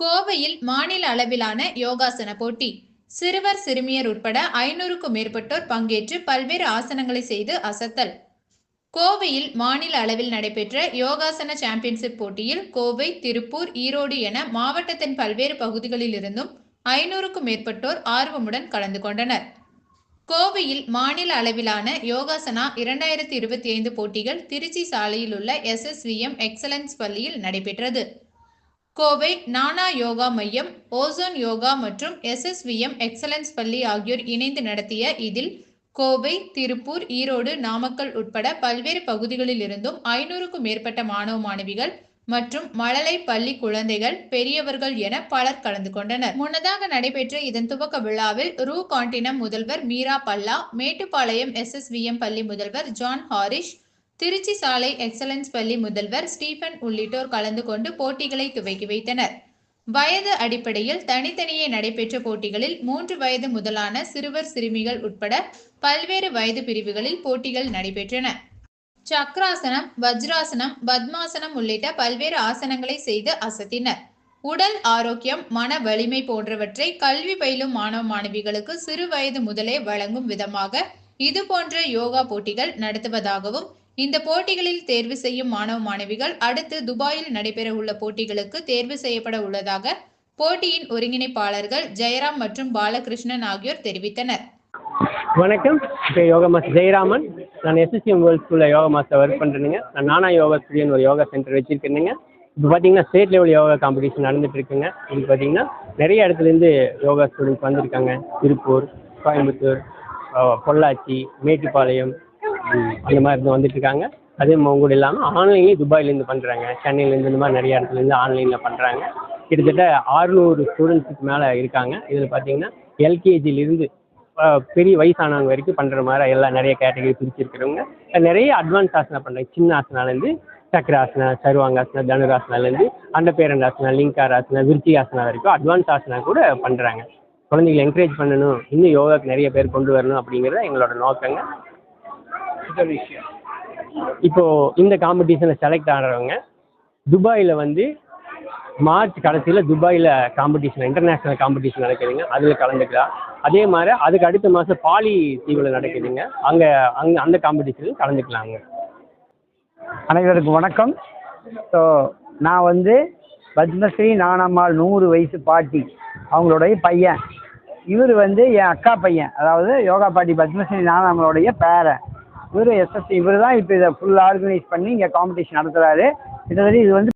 கோவையில் மாநில அளவிலான யோகாசன போட்டி. சிறுவர் சிறுமியர் உட்பட ஐநூறுக்கும் மேற்பட்டோர் பங்கேற்று பல்வேறு ஆசனங்களை செய்து அசத்தல். கோவையில் மாநில அளவில் நடைபெற்ற யோகாசன சாம்பியன்ஷிப் போட்டியில் கோவை திருப்பூர் ஈரோடு என மாவட்டத்தின் பல்வேறு பகுதிகளில் இருந்தும் ஐநூறுக்கும் மேற்பட்டோர் ஆர்வமுடன் கலந்து கொண்டனர். கோவையில் மாநில அளவிலான யோகாசனா இரண்டாயிரத்தி இருபத்தி ஐந்து போட்டிகள் திருச்சி சாலையில் உள்ள எஸ்எஸ்விஎம் எக்ஸலன்ஸ் பள்ளியில் நடைபெற்றது. கோவை நானா யோகா மையம் ஓசோன் யோகா மற்றும் எஸ்எஸ்விஎம் எக்ஸலன்ஸ் பள்ளி ஆகியோர் இணைந்து நடத்திய இதில் கோவை திருப்பூர் ஈரோடு நாமக்கல் உட்பட பல்வேறு பகுதிகளில் இருந்தும் ஐநூறுக்கும் மேற்பட்ட மாணவ மாணவிகள் மற்றும் மழலை பள்ளி குழந்தைகள் பெரியவர்கள் என பலர் கலந்து கொண்டனர். முன்னதாக நடைபெற்ற இதன் துவக்க விழாவில் ரூ காண்டினம் முதல்வர் மீரா பல்லா மேட்டுப்பாளையம் எஸ்எஸ்விஎம் பள்ளி முதல்வர் ஜான் ஹாரிஷ் திருச்சி சாலை எக்ஸலன்ஸ் பள்ளி முதல்வர் ஸ்டீபன் உள்ளிட்டோர் கலந்து கொண்டு போட்டிகளை துவக்கி வைத்தனர். வயது அடிப்படையில் தனித்தனியே நடைபெற்ற போட்டிகளில் மூன்று வயது முதலான சிறுவர் சிறுமிகள் உட்பட பல்வேறு வயது பிரிவுகளில் போட்டிகள் நடைபெற்றன. சக்ராசனம் வஜ்ராசனம் பத்மாசனம் உள்ளிட்ட பல்வேறு ஆசனங்களை செய்து அசத்தினர். உடல் ஆரோக்கியம் மன வலிமை போன்றவற்றை கல்வி பயிலும் மாணவ மாணவிகளுக்கு சிறு வயது முதலே வழங்கும் விதமாக இதுபோன்ற யோகா போட்டிகள் நடத்துவதாகவும் இந்த போட்டிகளில் தேர்வு செய்யும் மாணவ மாணவிகள் அடுத்து துபாயில் நடைபெற உள்ள போட்டிகளுக்கு தேர்வு செய்யப்பட உள்ளதாக போட்டியின் ஒருங்கிணைப்பாளர்கள் ஜெயராம் மற்றும் பாலகிருஷ்ணன் ஆகியோர் தெரிவித்தனர். வணக்கம். இப்போ யோகா மாஸ்டர் ஜெயராமன். நான் எஸ்எஸ்சிஎம் வேர்ல்ட் ஸ்கூலில் யோகா மாஸ்டர் ஒர்க் பண்ணுறேனுங்க நான் நானா யோகா ஸ்டுடியோன்னு ஒரு யோகா சென்டர் வச்சுருக்கேனுங்க. இப்போ பார்த்தீங்கன்னா ஸ்டேட் லெவல் யோகா காம்படிஷன் நடந்துட்டு இருக்குங்க இது பார்த்தீங்கன்னா நிறைய இடத்துலேருந்து யோகா ஸ்டூடெண்ட்ஸ் வந்திருக்காங்க. திருப்பூர் கோயம்புத்தூர் பொள்ளாச்சி மேட்டுப்பாளையம் அந்த மாதிரி இருந்து வந்துட்டு இருக்காங்க. அதே கூட இல்லாமல் ஆன்லைன்லேயும் துபாயிலேருந்து பண்ணுறாங்க சென்னையிலேருந்து இந்த மாதிரி நிறைய இடத்துலேருந்து ஆன்லைனில் பண்ணுறாங்க கிட்டத்தட்ட ஆறுநூறு ஸ்டூடெண்ட்ஸுக்கு மேலே இருக்காங்க. இதில் பார்த்தீங்கன்னா எல்கேஜிலிருந்து பெரிய வயசானவங்க வரைக்கும் பண்ணுற மாதிரி எல்லாம் நிறைய கேட்டகரி பிரிச்சிருக்கிறவங்க. நிறைய அட்வான்ஸ் ஆசனா பண்ணுறாங்க சின்ன ஆசனாலேருந்து சக்கராசனா சர்வாங்காசனா தனுராசனாலேருந்து அண்டபேரண்டாசனா லிங்காராசனா விருச்சிகாசனா வரைக்கும் அட்வான்ஸ் ஆசனா கூட பண்ணுறாங்க குழந்தைகளை என்கரேஜ் பண்ணணும். இன்னும் யோகாக்கு நிறைய பேர் கொண்டு வரணும் அப்படிங்கிறத எங்களோட நோக்கங்க. இப்போ இந்த காம்படிஷனில் செலக்ட் ஆகிறவங்க துபாயில் வந்து மார்ச் கடைசியில் துபாயில் காம்படிஷன் இன்டர்நேஷ்னல் காம்படிஷன் நடக்குதுங்க. அதில் கலந்துக்கலாம். அதே மாதிரி அதுக்கு அடுத்த மாதம் பாலி தீவில் நடக்குதுங்க. அங்கே அங்கே அந்த காம்படிஷனில் கலந்துக்கலாங்க. அனைவருக்கும் வணக்கம். ஸோ நான் வந்து பத்மஸ்ரீ நானம்மாள் நூறு வயசு பாட்டி அவங்களுடைய பையன். இவர் வந்து என் அக்கா பையன். அதாவது யோகா பாட்டி பத்மஸ்ரீ நானம்மாளுடைய பேரன். இவர் எஸ்எஸ்சி இவர் தான் இப்போ இதை ஃபுல் ஆர்கனைஸ் பண்ணி இங்கே காம்படிஷன் நடத்துகிறாரு கிட்டத்தட்ட இது வந்து